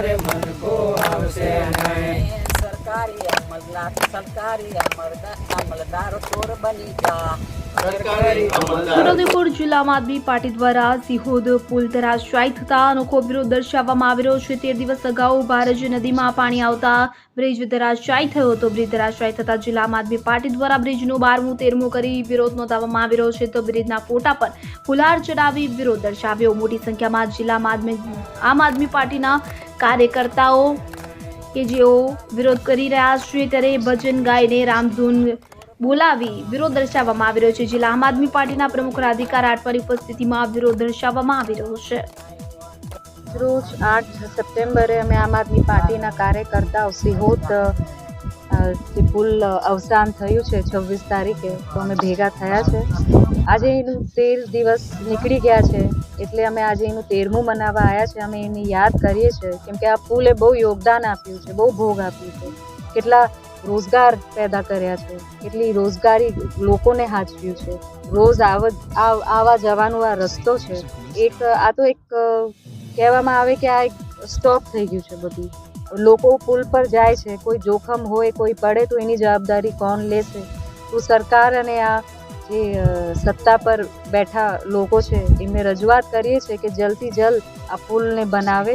તારે મનકો આવશે નહીં. સરકારી અમલદાર સરકારી અમલદાર ચોર બની જા. છોટાઉદેપુર જિલ્લામાં આદમી પાર્ટી દ્વારા સિહોદ પુલ ધરાશાયી થતા અનોખો વિરોધ દર્શાવવામાં આવી રહ્યો છે. તેર દિવસ અગાઉ ભારજ નદીમાં પાણી આવતા બ્રિજ ધરાશાયી થયો હતો. બ્રિજ ધરાશાયી થતા જિલ્લામાં આદમી પાર્ટી દ્વારા બ્રિજનું બારમું તેરમું કરી વિરોધ નોંધાવવામાં આવી રહ્યો છે. તો બ્રિજના ફોટા પર ફુલાર ચડાવી વિરોધ દર્શાવ્યો. મોટી સંખ્યામાં જિલ્લામાં આમ આદમી પાર્ટીના કાર્યકર્તાઓ કે જેઓ વિરોધ કરી રહ્યા છે ત્યારે ભજન ગાઈને રામધૂન બોલાવી વિરોધ દર્શાવવામાં આવી રહ્યો છે. જિલ્લા આમ આદમી પાર્ટીના પ્રમુખ રાધિકા રાઠવાની ઉપસ્થિતિમાં વિરોધ દર્શાવવામાં આવી રહ્યો છે. રોજ આઠ સપ્ટેમ્બરે અમે આમ આદમી પાર્ટીના કાર્યકર્તાઓ સિહોદ જે પુલ અવસાન થયું છે છવ્વીસ તારીખે, તો અમે ભેગા થયા છે. આજે તેર દિવસ નીકળી ગયા છે. એટલે અમે આજે એનું તેરમું મનાવવા આવ્યા છે. અમે એની યાદ કરીએ છીએ. કેમ કે આ પુલે બહુ યોગદાન આપ્યું છે, બહુ ભોગ આપ્યું છે. કેટલા રોજગાર પેદા કર્યા છે. કેટલી રોજગારી લોકોને હાચવ્યું છે. રોજ આવા જવાનો આ રસ્તો છે. એક, આ તો એક કહેવામાં આવે કે આ એક સ્ટોપ થઈ ગયું છે બધું. લોકો પુલ પર જાય છે. કોઈ જોખમ હોય, કોઈ પડે તો એની જવાબદારી કોણ લેશે? તો સરકાર અને આ જે સત્તા પર બેઠા લોકો છે એમને રજૂઆત કરીએ છીએ કે જલ્દથી જલ્દ આ પુલને બનાવે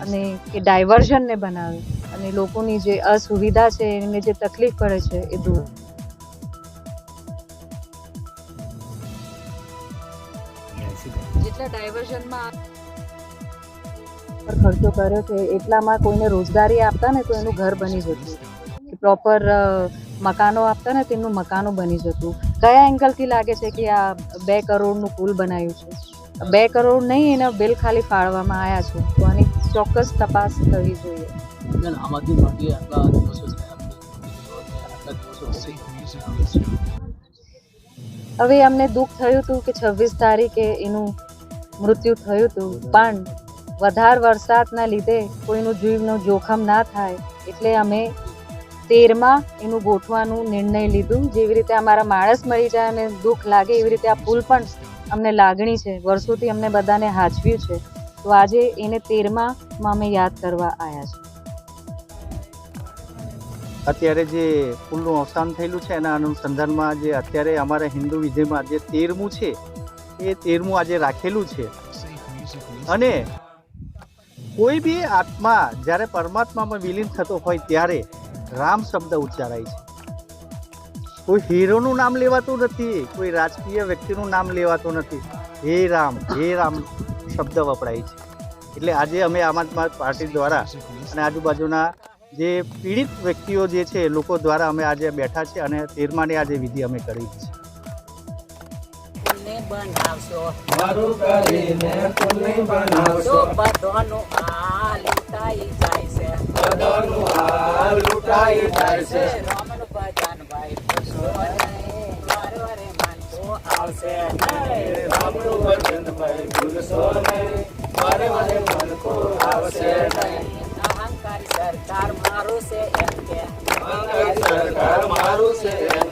અને કે ડાયવર્ઝનને બનાવે અને લોકોની જે અસુવિધા છે એમને જે તકલીફ પડે છે એ દૂર. જેટલા ડાયવર્ઝનમાં પર ખર્ચો કર્યો છે એટલામાં કોઈને રોજગારી આપતા ને તો એનું ઘર બની જતું. પ્રોપર મકાનો આપતા ને તેમનું મકાનો બની જતું. કયા એંગલથી લાગે છે કે આ બે કરોડનું પુલ બનાવ્યું છે? બે કરોડ નહીં એના બિલ ખાલી ફાળવામાં આવ્યા છે. તો આની ચોક્કસ તપાસ થવી જોઈએ. આમ આદમી આટલા દિવસો હવે અમને દુઃખ થયું હતું કે છવ્વીસ તારીખે એનું મૃત્યુ થયું હતું. પણ વધારે વરસાદના લીધે કોઈનું જીવનું જોખમ ના થાય. એટલે અમે તેરમાં એનું ગોઠવાનું નિર્ણય લીધું. જેવી રીતે અમારા માણસ મળી જાય અને દુઃખ લાગે, એવી રીતે આ પુલ પણ અમને લાગણી છે. વર્ષોથી અમને બધાને હાચવ્યું છે. તો આજે એને તેરમાં અમે યાદ કરવા આવ્યા છે અત્યારે જે પુલનું અવસાન થયેલું છે, એના અનુસંધાનમાં જે અત્યારે અમારા હિન્દુ વિધિમાં જે તેરમું છે, એ તેરમું આજે રાખેલું છે. અને કોઈ બી આત્મા જ્યારે પરમાત્મામાં વિલીન થતો હોય ત્યારે રામ શબ્દ ઉચ્ચારાય છે. કોઈ હીરોનું નામ લેવાતું નથી કોઈ રાજકીય વ્યક્તિનું નામ લેવાતું નથી. હે રામ હે રામ શબ્દ વપરાય છે. એટલે આજે અમે આમ આદમી પાર્ટી દ્વારા અને આજુબાજુના જે પીડિત વ્યક્તિઓ જે છે લોકો દ્વારા અમે આજે બેઠા છે અને તેરમાની આજે વિધિ અમે કરી છે. બનાવશો. મારું કરીને પુલને બનાવશો. બધાનું આ લૂંટાઈ જાય છે. બધાનું લૂંટાઈ છે રામનું ભજન ભાઈ પૂછો નહીં. વારે માનતો આવશે નહીં. રામનું વચન ભાઈ ભૂલશો નહીં આવશે નહીં અહંકારી સરકાર મારું છે એમ કે સરકાર મારું છે એમ